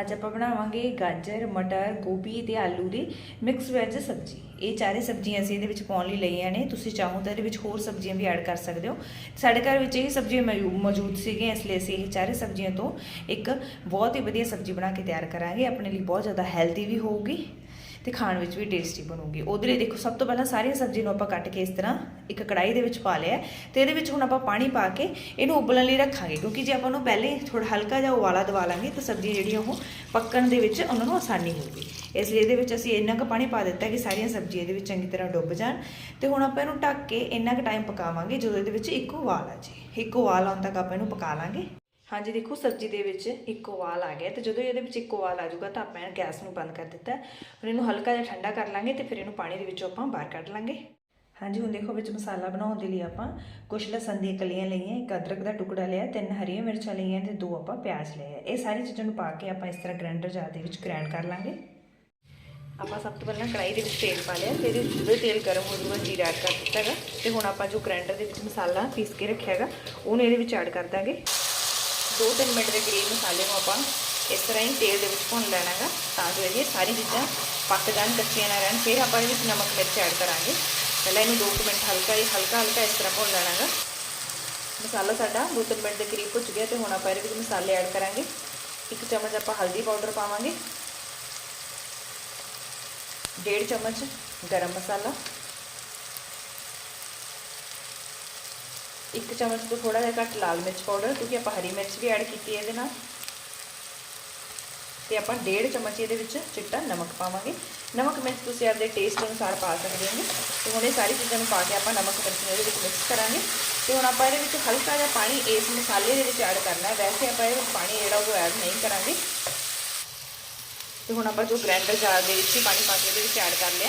ਅੱਜ ਆਪਾਂ ਬਣਾਵਾਂਗੇ ਗਾਜਰ, ਮਟਰ, ਗੋਭੀ ਤੇ ਆਲੂ ਦੀ ਮਿਕਸ ਵੈਜ ਸਬਜ਼ੀ। ਇਹ ਚਾਰੇ ਸਬਜ਼ੀਆਂ ਅਸੀਂ ਇਹਦੇ ਵਿੱਚ ਪਾਉਣ ਲਈ ਲਈਆਂ ਨੇ। ਤੁਸੀਂ ਚਾਹੋ ਤਾਂ ਇਹਦੇ ਵਿੱਚ ਹੋਰ ਸਬਜ਼ੀਆਂ ਵੀ ਐਡ ਕਰ ਸਕਦੇ ਹੋ। ਸਾਡੇ ਘਰ ਵਿੱਚ ਇਹ ਸਬਜ਼ੀਆਂ ਮੌਜੂਦ ਸੀਗੀਆਂ, ਇਸ ਲਈ ਅਸੀਂ ਇਹ ਚਾਰੇ ਸਬਜ਼ੀਆਂ ਤੋਂ ਇੱਕ ਬਹੁਤ ਹੀ ਵਧੀਆ ਸਬਜ਼ੀ ਬਣਾ ਕੇ ਤਿਆਰ ਕਰਾਂਗੇ। ਆਪਣੇ ਲਈ ਬਹੁਤ ਜ਼ਿਆਦਾ ਹੈਲਦੀ ਵੀ ਹੋਊਗੀ। ਤੇ ਖਾਣ ਵਿੱਚ ਵੀ ਟੇਸਟੀ ਬਣੂਗੀ। ਉਹਦੇ ਲਈ ਦੇਖੋ, ਸਭ ਤੋਂ ਪਹਿਲਾਂ ਸਾਰੀਆਂ ਸਬਜ਼ੀ ਨੂੰ ਆਪਾਂ ਕੱਟ ਕੇ ਇਸ ਤਰ੍ਹਾਂ ਇੱਕ ਕੜਾਈ ਦੇ ਵਿੱਚ ਪਾ ਲਿਆ ਤੇ ਇਹਦੇ ਵਿੱਚ ਹੁਣ ਆਪਾਂ ਪਾਣੀ ਪਾ ਕੇ ਇਹਨੂੰ ਉਬਲਣ ਲਈ ਰੱਖਾਂਗੇ ਕਿਉਂਕਿ ਜੇ ਆਪਾਂ ਉਹਨੂੰ ਪਹਿਲੇ ਥੋੜਾ ਹਲਕਾ ਜਿਹਾ ਉਬਾਲਾ ਦਵਾ ਲਾਂਗੇ ਤਾਂ ਸਬਜ਼ੀ ਜਿਹੜੀ ਉਹ ਪੱਕਣ ਦੇ ਵਿੱਚ ਉਹਨਾਂ ਨੂੰ ਆਸਾਨੀ ਹੋਊਗੀ। ਇਸ ਲਈ ਇਹਦੇ ਵਿੱਚ ਅਸੀਂ ਇੰਨਾ ਕੁ ਪਾਣੀ ਪਾ ਦਿੱਤਾ ਕਿ ਸਾਰੀਆਂ ਸਬਜ਼ੀਆਂ ਇਹਦੇ ਵਿੱਚ ਚੰਗੀ ਤਰ੍ਹਾਂ ਡੁੱਬ ਜਾਣ ਤੇ ਹੁਣ ਆਪਾਂ ਇਹਨੂੰ ਢੱਕ ਕੇ ਇੰਨਾ ਕੁ ਟਾਈਮ ਪਕਾਵਾਂਗੇ ਜਦੋਂ ਇਹਦੇ ਵਿੱਚ ਇੱਕ ਉਬਾਲ ਆ ਜੇ ਇੱਕ ਉਬਾਲ ਆਉਣ ਤੱਕ ਆਪਾਂ ਇਹਨੂੰ ਪਕਾ ਲਾਂਗੇ। ਹਾਂਜੀ, ਦੇਖੋ ਸਬਜ਼ੀ ਦੇ ਵਿੱਚ ਇੱਕ ਉਬਾਲ ਆ ਗਿਆ ਤੇ ਜਦੋਂ ਇਹਦੇ ਵਿੱਚ ਇੱਕ ਉਬਾਲ ਆ ਜਾਊਗਾ ਤਾਂ ਆਪਾਂ ਗੈਸ ਨੂੰ ਬੰਦ ਕਰ ਦਿੱਤਾ। ਹੈ। ਹੁਣ ਇਹਨੂੰ ਹਲਕਾ ਜਿਹਾ ਠੰਡਾ ਕਰ ਲਾਂਗੇ ਤੇ ਫਿਰ ਇਹਨੂੰ ਪਾਣੀ ਦੇ ਵਿੱਚੋਂ ਆਪਾਂ ਬਾਹਰ ਕੱਢ ਲਾਂਗੇ। ਹਾਂਜੀ, ਹੁਣ ਦੇਖੋ ਵਿੱਚ ਮਸਾਲਾ ਬਣਾਉਣ ਦੇ ਲਈ ਆਪਾਂ ਕੁਛ ਲਸਣ ਦੀਆਂ ਕਲੀਆਂ ਲਈਆਂ, ਇੱਕ ਅਦਰਕ ਦਾ ਟੁਕੜਾ ਲਿਆ, ਤਿੰਨ ਹਰੀਆਂ ਮਿਰਚਾਂ ਲਈਆਂ ਤੇ ਦੋ ਆਪਾਂ ਪਿਆਜ਼ ਲਏ ਇਹ ਸਾਰੀ ਚੀਜ਼ਾਂ ਨੂੰ ਪਾ ਕੇ ਆਪਾਂ ਇਸ ਤਰ੍ਹਾਂ ਗ੍ਰਾਈਂਡਰ ਜਾਰ ਦੇ ਵਿੱਚ ਗ੍ਰਾਈਂਡ ਕਰ ਲਾਂਗੇ। ਆਪਾਂ ਸਭ ਤੋਂ ਪਹਿਲਾਂ ਕੜਾਈ ਦੇ ਵਿੱਚ ਤੇਲ ਪਾ ਲਿਆ ਤੇ ਇਹਦੇ ਵਿੱਚ ਜਦੋਂ ਤੇਲ ਗਰਮ ਹੋ ਜੂਗਾ ਜੀਰਾ ਐਡ ਕਰ ਦਿੱਤਾ ਹੈਗਾ ਤੇ ਹੁਣ ਆਪਾਂ ਜੋ ਗ੍ਰਾਈਂਡਰ ਦੇ ਵਿੱਚ ਮਸਾਲਾ ਪੀਸ ਕੇ ਰੱਖਿਆ ਹੈਗਾ, ਉਹਨੂੰ ਇਹਦੇ ਵਿੱਚ ਐਡ ਕਰ ਦਾਂਗੇ। 2-3 ਮਿੰਟ ਦੇ ਕਰੀਬ ਮਸਾਲੇ ਨੂੰ ਆਪਾਂ ਇਸ ਤਰ੍ਹਾਂ ਹੀ ਤੇਲ ਦੇ ਵਿੱਚ ਭੁੰਨ ਲੈਣਾ ਹੈਗਾ ਤਾਂ ਜੋ ਇਹ ਸਾਰੀ ਚੀਜ਼ਾਂ ਪੱਕ ਜਾਣ, ਕੱਚੀਆਂ ਨਾ ਰਹਿਣ। ਫਿਰ ਆਪਾਂ ਇਹਦੇ ਵਿੱਚ ਨਮਕ ਮਿਰਚ ਐਡ ਕਰਾਂਗੇ। ਪਹਿਲਾਂ ਇਹਨੂੰ 2 ਮਿੰਟ ਹਲਕਾ ਹੀ ਹਲਕਾ ਹਲਕਾ ਇਸ ਤਰ੍ਹਾਂ ਭੁੰਨ ਲੈਣਾ ਹੈਗਾ ਮਸਾਲਾ ਸਾਡਾ 2-3 ਮਿੰਟ ਦੇ ਕਰੀਬ ਭੁੱਜ ਗਿਆ ਤੇ ਹੁਣ ਆਪਾਂ ਇਹਦੇ ਵਿੱਚ ਮਸਾਲੇ ਐਡ ਕਰਾਂਗੇ। ਇੱਕ ਚਮਚ ਆਪਾਂ ਹਲਦੀ ਪਾਊਡਰ ਪਾਵਾਂਗੇ। ਡੇਢ ਚਮਚ ਗਰਮ ਮਸਾਲਾ। ਇੱਕ ਚਮਚ ਤੋਂ ਥੋੜਾ ਜਿਹਾ ਘੱਟ ਲਾਲ ਮਿਰਚ ਪਾਊਡਰ, ਕਿਉਂਕਿ ਆਪਾਂ ਹਰੀ ਮਿਰਚ ਵੀ ਐਡ ਕੀਤੀ ਹੈ ਇਹਦੇ ਨਾਲ। ਤੇ ਆਪਾਂ ਡੇਢ ਚਮਚ ਇਹਦੇ ਵਿੱਚ ਚਿੱਟਾ ਨਮਕ ਪਾਵਾਂਗੇ। ਨਮਕ ਮਿਰਚ ਤੁਸੀਂ ਆਪਣੇ ਟੇਸਟ ਅਨੁਸਾਰ ਪਾ ਸਕਦੇ ਹੋ। ਤੇ ਹੁਣ ਇਹ ਸਾਰੀ ਚੀਜ਼ਾਂ ਨੂੰ ਪਾ ਕੇ ਆਪਾਂ ਨਮਕ ਮਿਰਚ ਨੂੰ ਇਹਦੇ ਵਿੱਚ ਮਿਕਸ ਕਰਾਂਗੇ। ਤੇ ਹੁਣ ਆਪਾਂ ਇਹਦੇ ਵਿੱਚ ਹਲਕਾ ਜਿਹਾ ਪਾਣੀ ਇਸ ਮਸਾਲੇ ਦੇ ਵਿੱਚ ਐਡ ਕਰਨਾ ਹੈ। ਵੈਸੇ ਆਪਾਂ ਇਹਦੇ ਵਿੱਚ ਪਾਣੀ ਜਿਹੜਾ ਉਹ ਐਡ ਨਹੀਂ ਕਰਾਂਗੇ। ਤੇ ਹੁਣ ਆਪਾਂ ਜੋ ਗ੍ਰਾਈਂਡਰ ਜਾਰ ਦੇ ਵਿੱਚ ਹੀ ਪਾਣੀ ਪਾ ਕੇ ਇਹਦੇ ਵਿੱਚ ਐਡ ਕਰ ਲਿਆ।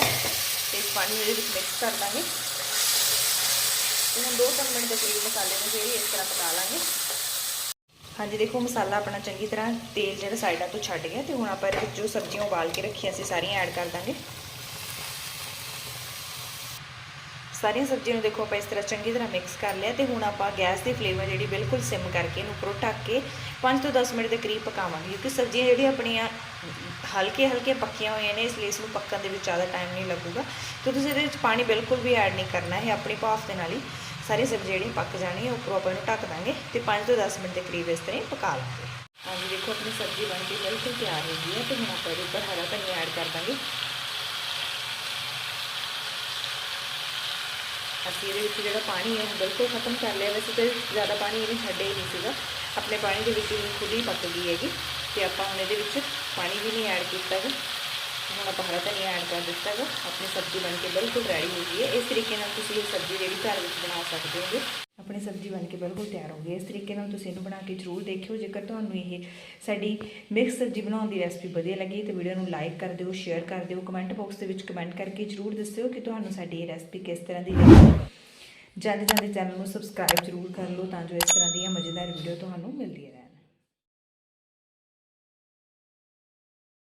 ਤੇ ਇਸ ਪਾਣੀ ਨੂੰ ਇਹਦੇ ਵਿੱਚ ਮਿਕਸ ਕਰ ਦਾਂਗੇ। ਤੇ ਹੁਣ 2-3 ਮਿੰਟ ਦੇ ਮਸਾਲੇ ਨੂੰ ਜਿਹੜੀ ਇਸ ਤਰ੍ਹਾਂ ਪਕਾ ਲਾਂਗੇ। ਹਾਂਜੀ, ਦੇਖੋ ਮਸਾਲਾ ਆਪਣਾ ਚੰਗੀ ਤਰ੍ਹਾਂ ਤੇਲ ਜਿਹੜਾ ਸਾਈਡਾਂ ਤੋਂ ਛੱਡ ਗਿਆ ਤੇ ਹੁਣ ਆਪਾਂ ਇਹਦੇ ਵਿੱਚ ਜੋ ਸਬਜ਼ੀਆਂ ਉਬਾਲ ਕੇ ਰੱਖੀਆਂ ਸੀ, ਸਾਰੀਆਂ ਐਡ ਕਰ ਦਾਂਗੇ। ਸਾਰੀਆਂ ਸਬਜ਼ੀਆਂ ਨੂੰ ਦੇਖੋ ਆਪਾਂ ਇਸ ਤਰ੍ਹਾਂ ਚੰਗੀ ਤਰ੍ਹਾਂ ਮਿਕਸ ਕਰ ਲਿਆ ਤੇ ਹੁਣ ਆਪਾਂ ਗੈਸ ਦੀ ਫਲੇਮ ਜਿਹੜੀ ਬਿਲਕੁਲ ਸਿਮ ਕਰਕੇ ਇਹਨੂੰ ਉੱਪਰੋਂ ਢੱਕ ਕੇ 5 ਤੋਂ 10 ਮਿੰਟ ਦੇ ਕਰੀਬ ਪਕਾਵਾਂਗੇ, ਕਿਉਂਕਿ ਸਬਜ਼ੀਆਂ ਜਿਹੜੀਆਂ ਆਪਣੀਆਂ ਹਲਕੇ ਹਲਕੇ ਪੱਕੀਆਂ ਹੋਈਆਂ ਨੇ, ਇਸ ਲਈ ਇਸ ਨੂੰ ਪੱਕਣ ਦੇ ਵਿੱਚ ਜ਼ਿਆਦਾ ਟਾਈਮ ਨਹੀਂ ਲੱਗੂਗਾ। ਤੇ ਤੁਸੀਂ ਇਹਦੇ ਵਿੱਚ ਪਾਣੀ ਬਿਲਕੁਲ ਵੀ ਐਡ ਨਹੀਂ ਕਰਨਾ ਹੈ ਆਪਣੀ ਭਾਫ ਦੇ ਨਾਲ ਹੀ ਸਾਰੀ ਸਬਜ਼ੀ ਜਿਹੜੀ ਪੱਕ ਜਾਣੀ ਹੈ ਉੱਪਰੋਂ ਆਪਾਂ ਇਹਨੂੰ ਢੱਕ ਦਾਂਗੇ ਤੇ 5 ਤੋਂ 10 ਮਿੰਟ ਦੇ ਕਰੀਬ ਇਸ ਤਰ੍ਹਾਂ ਹੀ ਪਕਾ ਲਾਂਗੇ। ਹਾਂਜੀ, ਦੇਖੋ ਆਪਣੀ ਸਬਜ਼ੀ ਬਣ ਕੇ ਬਿਲਕੁਲ ਤਿਆਰ ਹੋ ਗਈ ਹੈ ਤੇ ਹੁਣ ਆਪਾਂ ਇਹਦੇ ਉੱਪਰ ਹਰਾ ਧਨੀਆ ਐਡ ਕਰ ਦਾਂਗੇ। ਅਸੀਂ ਇਹਦੇ ਵਿੱਚ ਜਿਹੜਾ ਪਾਣੀ ਹੈ ਬਿਲਕੁਲ ਖਤਮ ਕਰ ਲਿਆ। ਵੈਸੇ ਤੇ ਜ਼ਿਆਦਾ ਪਾਣੀ ਇਹਨੇ ਛੱਡਿਆ ਹੀ ਨਹੀਂ ਸੀਗਾ। ਆਪਣੇ ਪਾਣੀ ਦੇ ਵਿੱਚ ਹੀ ਖੁਦ ਹੀ ਪੱਕ ਗਈ ਹੈਗੀ ਤੇ ਆਪਾਂ ਹੁਣ ਇਹਦੇ ਵਿੱਚ ਪਾਣੀ ਵੀ ਨਹੀਂ ਐਡ ਕੀਤਾ ਹੈਗਾ। ਹੁਣ ਆਪਾਂ ਹਰਾ ਧਨੀਆ ਐਡ ਕਰ ਦਿੱਤਾ ਹੈਗਾ ਆਪਣੀ ਸਬਜ਼ੀ ਬਣ ਕੇ ਬਿਲਕੁਲ ਰੈਡੀ ਹੋ ਗਈ ਹੈ। ਇਸ ਤਰੀਕੇ ਨਾਲ ਤੁਸੀਂ ਇਹ ਸਬਜ਼ੀ ਜਿਹੜੀ ਘਰ ਵਿੱਚ ਬਣਾ ਸਕਦੇ ਹੋਗੇ। ਆਪਣੀ ਸਬਜ਼ੀ ਬਣ ਕੇ ਬਿਲਕੁਲ ਤਿਆਰ ਹੋ ਗਈ ਇਸ ਤਰੀਕੇ ਨਾਲ ਤੁਸੀਂ ਇਹਨੂੰ ਬਣਾ ਕੇ ਜ਼ਰੂਰ ਦੇਖਿਓ। ਜੇਕਰ ਤੁਹਾਨੂੰ ਇਹ ਸਾਡੀ ਮਿਕਸ ਸਬਜ਼ੀ ਬਣਾਉਣ ਦੀ ਰੈਸਪੀ ਵਧੀਆ ਲੱਗੀ ਤਾਂ ਵੀਡੀਓ ਨੂੰ ਲਾਈਕ ਕਰ ਦਿਓ ਸ਼ੇਅਰ ਕਰ ਦਿਓ ਕਮੈਂਟ ਬਾਕਸ ਦੇ ਵਿੱਚ ਕਮੈਂਟ ਕਰਕੇ ਜ਼ਰੂਰ ਦੱਸਿਓ ਕਿ ਤੁਹਾਨੂੰ ਸਾਡੀ ਇਹ ਰੈਸਪੀ ਕਿਸ ਤਰ੍ਹਾਂ ਦੀ ਲੱਗੀ ਜਾਂਦੇ ਜਾਂਦੇ ਚੈਨਲ ਨੂੰ ਸਬਸਕ੍ਰਾਈਬ ਜ਼ਰੂਰ ਕਰ ਲਓ ਤਾਂ ਜੋ ਇਸ ਤਰ੍ਹਾਂ ਦੀਆਂ ਮਜ਼ੇਦਾਰ ਵੀਡੀਓ ਤੁਹਾਨੂੰ ਮਿਲਦੀਆਂ ਰਹਿਣ।